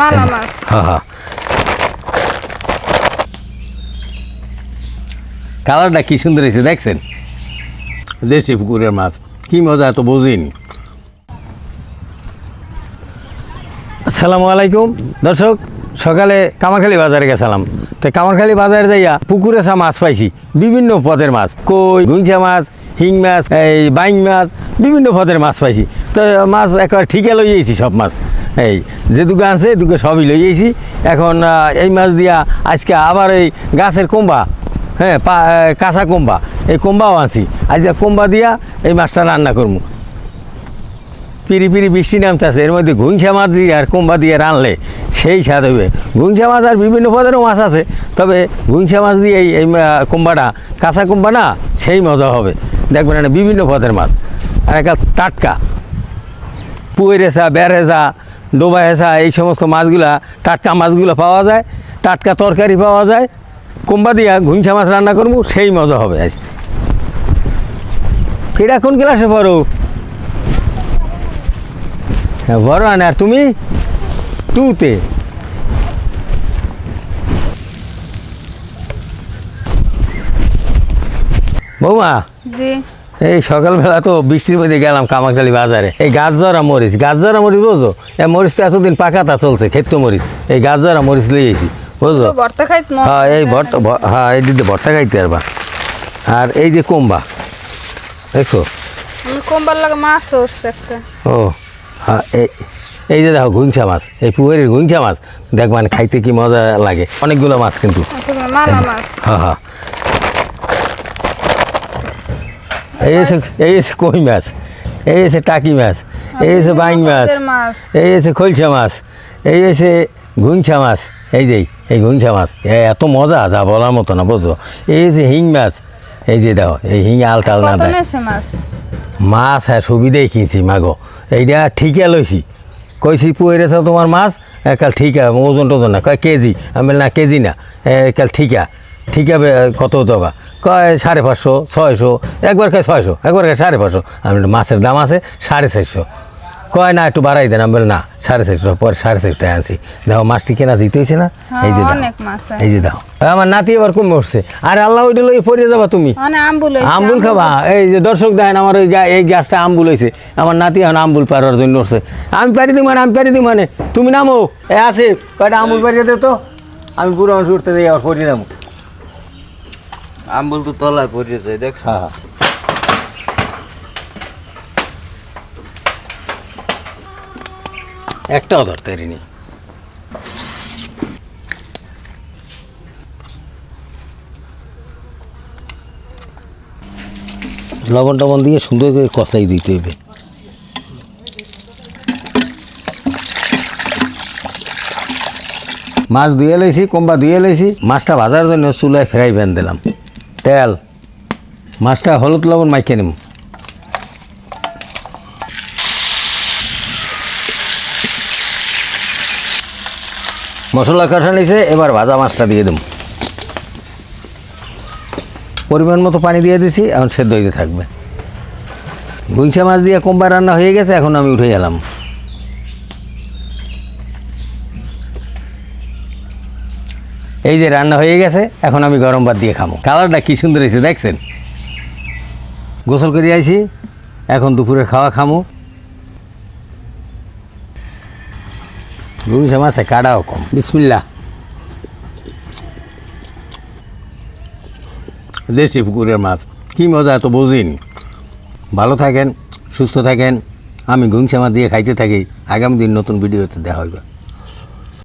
মালা মাছ হ্যাঁ হ্যাঁ কালারটা কি সুন্দর হয়েছে দেখছেন? দেশি পুকুরের মাছ। কি মজা এত বোঝেনি। আসসালামু আলাইকুম। দর্শক সকালে কামারখালী বাজারে গেছিলাম। তো কামারখালী বাজারে যাইয়া পুকুরে সা মাছ পাইছি। বিভিন্ন পদের মাছ। কই গুঞ্চা মাছ হিং মাছ এই বাইং মাছ বিভিন্ন পদের মাছ পাইছি। তো মাছ একবার ঠিকে লই যাইছি সব মাছ। এই যে দুটো আছে দুটো সবই লই যাইছি এখন এই মাছ দিয়া আজকে আবার এই গাছের কোম্বা হ্যাঁ কাঁচা কোম্বা, এই কোম্বাও আনছি। আজকে কোম্বা দিয়া এই মাছটা রান্না করব পিরি পিরি বৃষ্টি নামতেছে, এর মধ্যে ঘুংসা মাছ দিয়ে আর কুম্বা দিয়ে রানলে সেই স্বাদ হবে ঘুংসা মাছ আর বিভিন্ন পদেরও মাছ আছে, তবে ঘুংসা মাছ দিয়ে এই এই কাঁচা কুম্বা না, সেই মজা হবে। দেখবেন এটা বিভিন্ন পদের মাছ। আর একটা টাটকা পুয়ের হেসা বের হেসা ডোবা হেসা, এই সমস্ত মাছগুলা, টাটকা মাছগুলো পাওয়া যায়, টাটকা তরকারি পাওয়া যায় কুম্বা দিয়া ঘুংসা মাছ রান্না করব, সেই মজা হবে আজ। কেটা কোন ক্লাসে পড়ো? হ্যাঁ বড় আনে, আর তুমি? টুতে বৌমা? জি। এই সকালবেলা তো বৃষ্টির মধ্যে গেলাম কামাখালি বাজারে। এই গাছ ধরা মরিচ গাছ ধরা মরিচ বুঝো? এই মরিচ তো এতদিন পাকাতা চলছে খেত্ত মরিচ। এই গাছ ধরা মরিচ লিয়েছি বুঝলো ভর্তা হ্যাঁ এই। ভর্তা হ্যাঁ এই দিদি ভর্তা খাইতে পারবা আর এই যে কোম্বা দেখো কোম্বার লাগে মাছ একটা। ও হ্যাঁ এই এই যে দেখো ঘুংসা মাছ এই পুকুরের ঘুংসা মাছ দেখবেন খাইতে কি মজা লাগে। অনেকগুলো মাছ কিন্তু। মাছ। হ্যাঁ হ্যাঁ। এই এসে এই কই মাছ? এই এসে টাকি মাছ এই এসে বাইং মাছ এই এসে খলসা মাছ এই এসে ঘুংসা মাছ এই যে এই ঘুংসা মাছ। এ এত মজা যা বলার মতো না বুঝছ? এই এসে হিং মাছ এই যে দেখো এই হিং আলটাল না দেয়। মাছ? মাছ হ্যাঁ সুবিধাই কিনছি মাগো। এইটা ঠিকা লইছি। কইছি পুয়েরেছ তোমার মাছ? কাল ঠিকা ওজন টোজন না কয় কেজি? আমি না কেজি না। এ, কাল ঠিকা। ঠিকা কত দেবা কয় সাড়ে পাঁচশো ছয়শো একবার কয় ছয়শো একবার কয় সাড়ে পাঁচশো। আমি মাছের দাম আছে সাড়ে চারশো। কয় না একটু বাড়াই দেন। আমি না সাড়ে চারশো পরে সাড়ে চারশো আনছি। দেখো মাছটি কেনা জিতে হয়েছে না? হ্যাঁ, এই যে মাছ আছে। এই যে দাও। আমার নাতি এবার কমে উঠছে? আর আল্লাহ ওইটা লই পড়ে যাবা তুমি। আম্বুল খাবা। এই যে দর্শক দেন আমার ওই গা- এই গাছটা আম্বুল হয়েছে আমার নাতি এখন আম্বুল পাড়ার জন্য উঠছে। আমি পারি দিই মানে আমি পারি দিই মানে। তুমি নামো। এ আছে। কয়টা আম্বুল পাড়িয়ে দে তো। আমি পুরো মানুষ উঠতে দিই আবার পরিয়ে দেবো আম্বুল তো তলায় পড়েছে দেখ। একটাও ধরতে পারিনি লবণ টবণ দিয়ে সুন্দর করে কষাই দিতে হবে। মাছ ধুয়ে লইছি কম্বা ধুয়ে লইছি মাছটা ভাজার জন্য চুলায় ফ্রাই প্যান দিলাম। তেল। মাছটা হলুদ লবণ মাইকে নিম। মশলা কষা নিছে, এবার ভাজা মাছটা দিয়ে দেব পরিমাণ মতো পানি দিয়ে দিছি, এখন সেদ্ধ হইতে থাকবে। গুইসা মাছ দিয়ে কম্বা রান্না হয়ে গেছে, এখন আমি উঠে গেলাম এই যে রান্না হয়ে গেছে, এখন আমি গরম ভাত দিয়ে খাব। কালারটা কি সুন্দর হয়েছে দেখছেন? গোসল করে আইছি, এখন দুপুরে খাওয়া খামো। গুইসা মাছে কাটাও কম। বিসমিল্লা দেশি পুকুরের মাছ, কি মজা তো বোঝেনি। ভালো থাকেন, সুস্থ থাকেন, আমি গুংসা মাছ দিয়ে খাইতে থাকি। আগামী দিন নতুন ভিডিওতে দেখা হইবে।